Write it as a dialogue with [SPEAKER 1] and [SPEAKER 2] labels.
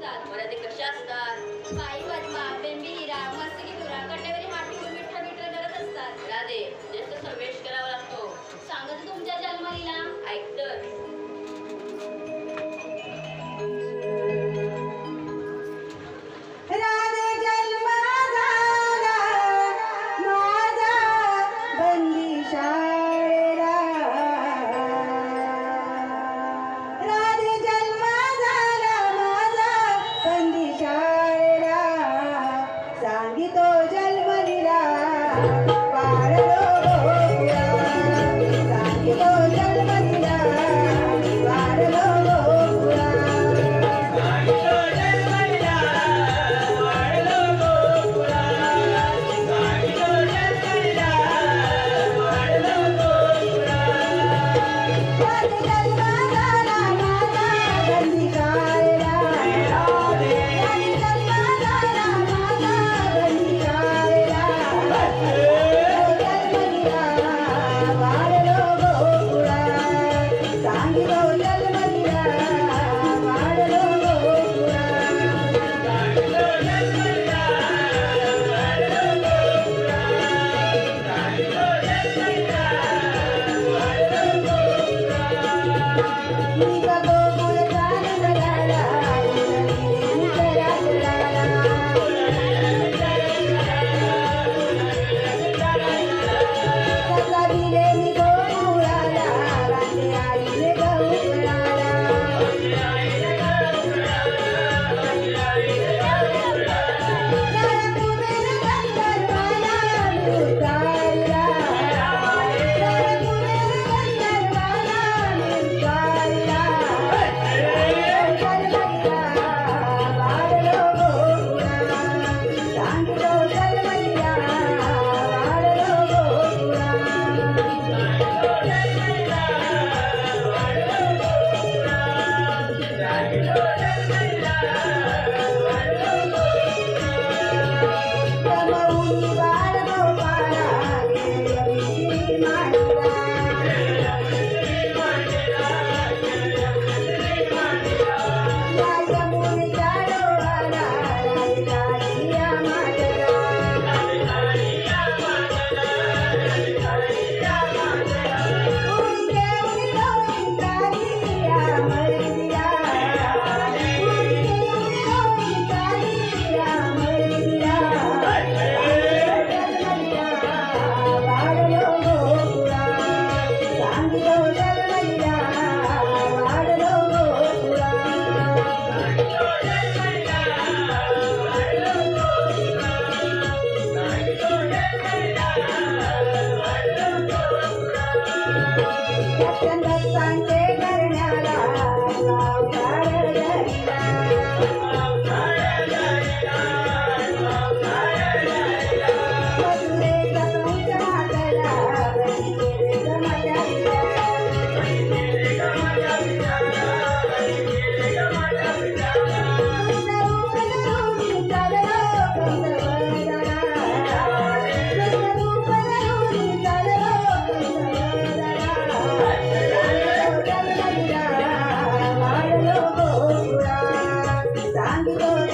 [SPEAKER 1] असतात
[SPEAKER 2] बरं ते कशा असतात?
[SPEAKER 1] बाई पद्मा बेंबी हिरा मस्ती तुरा कटेवरी माठी मिठ्ठा मिठ्ठा करत असतात.
[SPEAKER 2] राधे
[SPEAKER 3] जन्म दिला Obrigado. Viva! Yeah. I'm